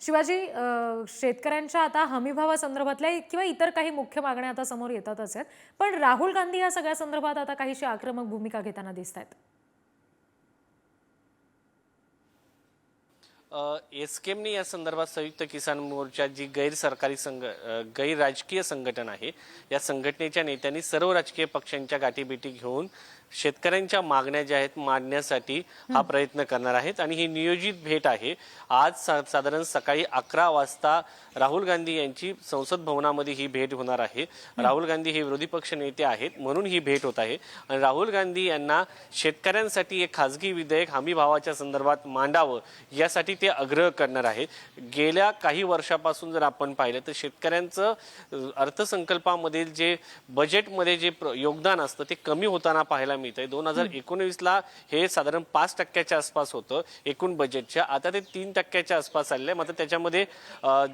शिवाजी शेतकऱ्यांच्या आता हमीभावासंदर्भातल्या किंवा इतर काही मुख्य मागण्या आता समोर येतातच आहेत. पण राहुल गांधी या सगळ्या संदर्भात आता काहीशी आक्रमक भूमिका घेताना दिसत आहेत एसकेमने या संदर्भात संयुक्त किसान मोर्चा जी गैरसरकारी संघ गैर राजकीय संघटन आहे या संघटनेच्या नेत्यांनी सर्व राजकीय पक्षांच्या गाठीभेटी घेऊन शेतकऱ्यांच्या मागण्या ज्या आहेत मांडण्यासाठी हा प्रयत्न करणार आहेत. आणि ही नियोजित भेट आहे. आज सा- साधारण सकाळी अकरा वाजता राहुल गांधी यांची संसद भवनामध्ये ही भेट होणार आहे. राहुल गांधी हे विरोधी पक्ष नेते आहेत म्हणून ही भेट होत आहे. आणि राहुल गांधी यांना शेतकऱ्यांसाठी एक खाजगी विधेयक हमी भावाच्या संदर्भात मांडावं यासाठी ते आग्रह करणार आहेत. गेल्या काही वर्षापासून जर आपण पाहिलं तर शेतकऱ्यांचं अर्थसंकल्पामधील जे बजेटमध्ये जे योगदान असतं ते कमी होताना पाहायला मिळतंय. दोन हजार एकोणवीसला हे साधारण पाच टक्क्याच्या आसपास होतं एकूण बजेटच्या आता ते तीन टक्क्याच्या आसपास आलेलं आहे मात्र त्याच्यामध्ये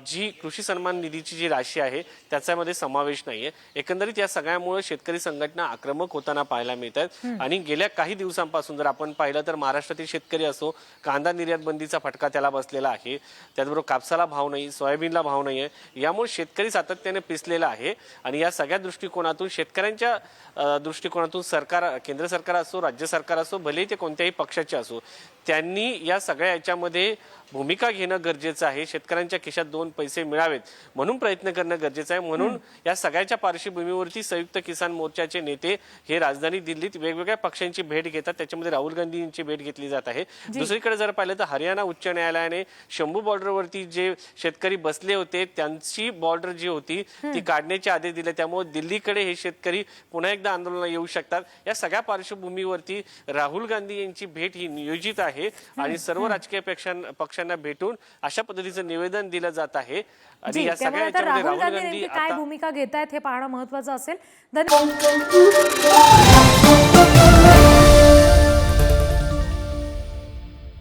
जी कृषी सन्मान निधीची जी राशी आहे त्याच्यामध्ये समावेश नाहीये. एकंदरीत या सगळ्यामुळे शेतकरी संघटना आक्रमक होताना पाहायला मिळत आहेत आणि गेल्या काही दिवसांपासून जर आपण पाहिलं तर महाराष्ट्रातील शेतकरी असो कांदा निर्यात बंदीचा फटका त्याला बसलेला आहे. त्याचबरोबर कापसाला भाव नाही सोयाबीनला भाव नाही आहे यामुळे शेतकरी सातत्याने पिसलेला आहे. आणि या सगळ्या दृष्टिकोनातून शेतकऱ्यांच्या दृष्टिकोनातून सरकार केंद्र केंद्र सरकार असो राज्य सरकार असो भलेही ते कोणत्याही पक्षाचे असो त्यांनी या सगळ्या याच्यामध्ये भूमिका घेणं गरजेचं आहे. शेतकऱ्यांच्या खिशात दोन पैसे मिळावेत म्हणून प्रयत्न करणं गरजेचं आहे. म्हणून या सगळ्याच्या पार्श्वभूमीवरती संयुक्त किसान मोर्चाचे नेते हे राजधानी दिल्लीत वेगवेगळ्या पक्षांची भेट घेतात. त्याच्यामध्ये राहुल गांधी यांची भेट घेतली जात आहे. दुसरीकडे जर पाहिलं तर हरियाणा उच्च न्यायालयाने शंभू बॉर्डरवरती जे शेतकरी बसले होते त्यांची बॉर्डर जी होती ती काढण्याचे आदेश दिले. त्यामुळे दिल्लीकडे हे शेतकरी पुन्हा एकदा आंदोलनाला येऊ शकतात. या सगळ्या पार्श्वभूमीवरती राहुल गांधी यांची भेट ही नियोजित आहे. आणि सर्व राजकीय पक्षां पक्षांना भेटून अशा पद्धतीचं निवेदन दिलं जात आहे. आणि या सगळ्या राहुल गांधी काय भूमिका घेत आहेत हे पाहणं महत्वाचं असेल. धन्यवाद